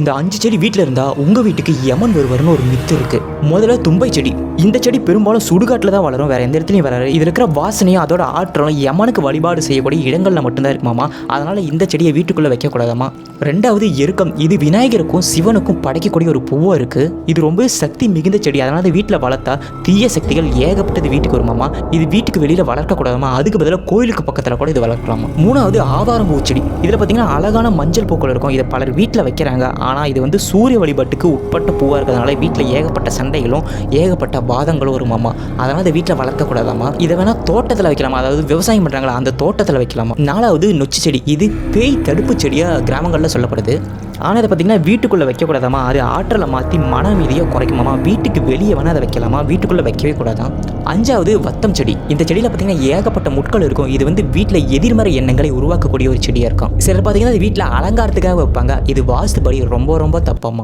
இந்த அஞ்சு செடி வீட்டில் இருந்தால் உங்கள் வீட்டுக்கு யமன் வருவார்னு ஒரு மித்து இருக்குது முதல்ல தும்பை செடி. இந்த செடி பெரும்பாலும் சுடுகாட்டில் தான் வளரும். வேறு எந்த இடத்துலையும் வராது இதில் இருக்கிற வாசனையும் அதோட ஆற்றலும் யமனுக்கு வழிபாடு செய்யக்கூடிய இடங்களில் மட்டும்தான் இருக்குமாமா அதனால் இந்த செடியை வீட்டுக்குள்ளே வைக்கக்கூடாதாமா? ரெண்டாவது எருக்கம். இது விநாயகருக்கும் சிவனுக்கும் படைக்கக்கூடிய ஒரு பூவாக இருக்குது இது ரொம்ப சக்தி மிகுந்த செடி. அதனால் வீட்டில் வளர்த்தா தீய சக்திகள் ஏகப்பட்டது வீட்டுக்கு வருமாமா இது வீட்டுக்கு வெளியில் வளர்க்கக்கூடாதாமா? அதுக்கு பதிலாக கோயிலுக்கு பக்கத்தில் கூட இது வளர்க்கலாமா? மூணாவது ஆவாரம் பூச்செடி இதில் பார்த்தீங்கன்னா அழகான மஞ்சள் பூக்கள் இருக்கும். இதை பலர் வீட்டில் வைக்கிறாங்க. ஆனால் இது வந்து சூரிய வழிபாட்டுக்கு உட்பட்ட பூவாக இருக்கிறதுனால வீட்டில் ஏகப்பட்ட சண்டைகளும் ஏகப்பட்ட வாதங்களும் வருமாமா அதனால் இதை வீட்டில் வளர்க்கக்கூடாதாம்மா? இதை வேணால் தோட்டத்தில் வைக்கலாமா? அதாவது விவசாயம் பண்ணுறாங்களா அந்த தோட்டத்தில் வைக்கலாமா? நாலாவது நொச்சி செடி. இது பேய் தடுப்பு செடியாக கிராமங்களில் சொல்லப்படுது. ஆனால் அதை பார்த்தீங்கன்னா வீட்டுக்குள்ளே வைக்கக்கூடாதாமா அது ஆற்றலை மாற்றி மன அமைதியை குறைக்குமாமா வீட்டுக்கு வெளியே வேணால் அதை வைக்கலாமா? வீட்டுக்குள்ளே வைக்கவே கூடாதாம் அஞ்சாவது வத்தம் செடி. இந்த செடியில் பார்த்தீங்கன்னா ஏகப்பட்ட முட்கள் இருக்கும். இது வந்து வீட்டில் எதிர்மறை எண்ணங்களை உருவாக்கக்கூடிய ஒரு செடியாக இருக்கும். சிலர் பார்த்தீங்கன்னா வீட்டில் அலங்காரத்துக்காக வைப்பாங்க. இது வாஸ்துபடி ரொம்ப ரொம்ப தப்பாமா